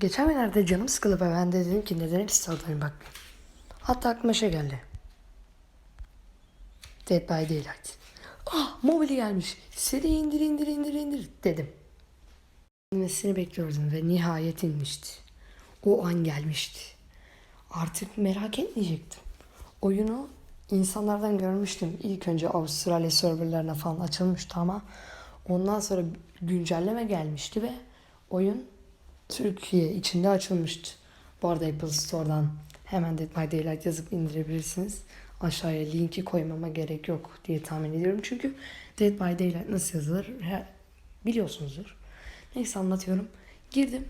Geçen günlerde canım sıkılıp ben de dedim ki neden hep story'larına bakmayayım. Hatta aklıma şey geldi. Dead by Daylight. Ah mobili gelmiş. Seri indir indir indir indir dedim. İnmesini bekliyordum ve nihayet inmişti. O an gelmişti. Artık merak etmeyecektim. Oyunu insanlardan görmüştüm. İlk önce Avustralya serverlarına falan açılmıştı ama ondan sonra güncelleme gelmişti ve oyun Türkiye içinde açılmıştı. Bu arada Apple Store'dan hemen Dead by Daylight yazıp indirebilirsiniz. Aşağıya linki koymama gerek yok diye tahmin ediyorum. Çünkü Dead by Daylight nasıl yazılır he- biliyorsunuzdur. Neyse anlatıyorum. Girdim.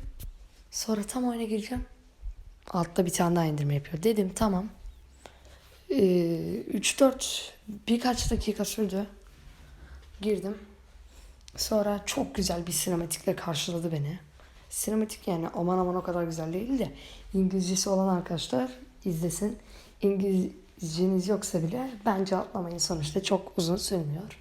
Sonra tam oyuna gireceğim. Altta bir tane daha indirme yapıyor. Dedim tamam. Ee, 3-4 birkaç dakika sürdü. Girdim. Sonra çok güzel bir sinematikle karşıladı beni. Sinematik yani aman aman o kadar güzel değil de İngilizcesi olan arkadaşlar izlesin. İngilizceniz yoksa bile bence atlamayın sonuçta çok uzun sürmüyor.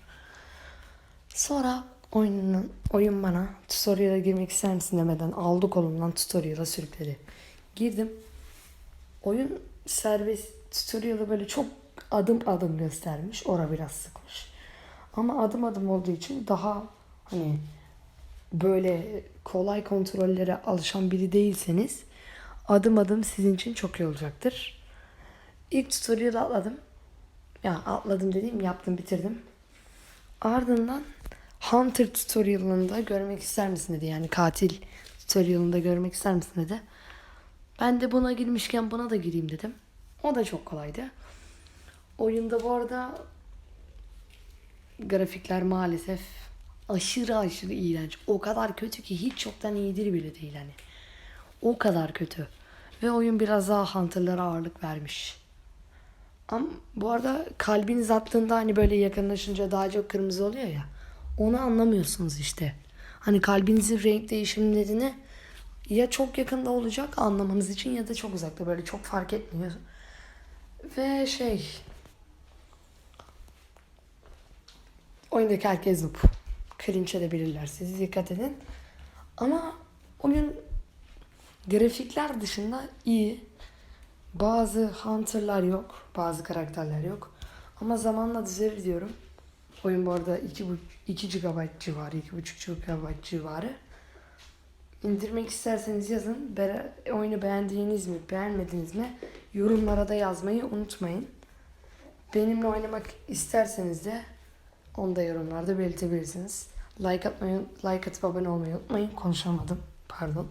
Sonra oyunun, oyun bana tutorial'a girmek ister misin demeden aldı kolumdan tutorial'a sürükledi. Girdim. Oyun serbest tutorial'ı böyle çok adım adım göstermiş. Ora biraz sıkmış. Ama adım adım olduğu için daha hani böyle kolay kontrollere alışan biri değilseniz adım adım sizin için çok iyi olacaktır. İlk tutorial'ı atladım. Ya atladım dediğim yaptım bitirdim. Ardından Hunter tutorial'ında görmek ister misin dedi. Yani katil tutorial'ında görmek ister misin dedi. Ben de buna girmişken buna da gireyim dedim. O da çok kolaydı. Oyunda bu arada grafikler maalesef aşırı aşırı iğrenç. O kadar kötü ki hiç çoktan iyidir bile değil hani. O kadar kötü. Ve oyun biraz daha Hunter'lara ağırlık vermiş. Ama bu arada kalbiniz attığında hani böyle yakınlaşınca daha çok kırmızı oluyor ya. Onu anlamıyorsunuz işte. Hani kalbinizin renk değişimlerini ya çok yakında olacak anlamanız için ya da çok uzakta böyle çok fark etmiyor. Ve şey oyundaki herkes noob. Cringe edebilirler. Siz dikkat edin. Ama oyun grafikler dışında iyi. Bazı hunter'lar yok. Bazı karakterler yok. Ama zamanla düzelir diyorum. Oyun bu arada 2, 2 GB civarı, 2,5 GB civarı. İndirmek isterseniz yazın. Be- oyunu beğendiğiniz mi, beğenmediniz mi? Yorumlara da yazmayı unutmayın. Benimle oynamak isterseniz de onu da yorumlarda belirtebilirsiniz. Like atmayı, like atıp abone olmayı unutmayın. Konuşamadım. Pardon.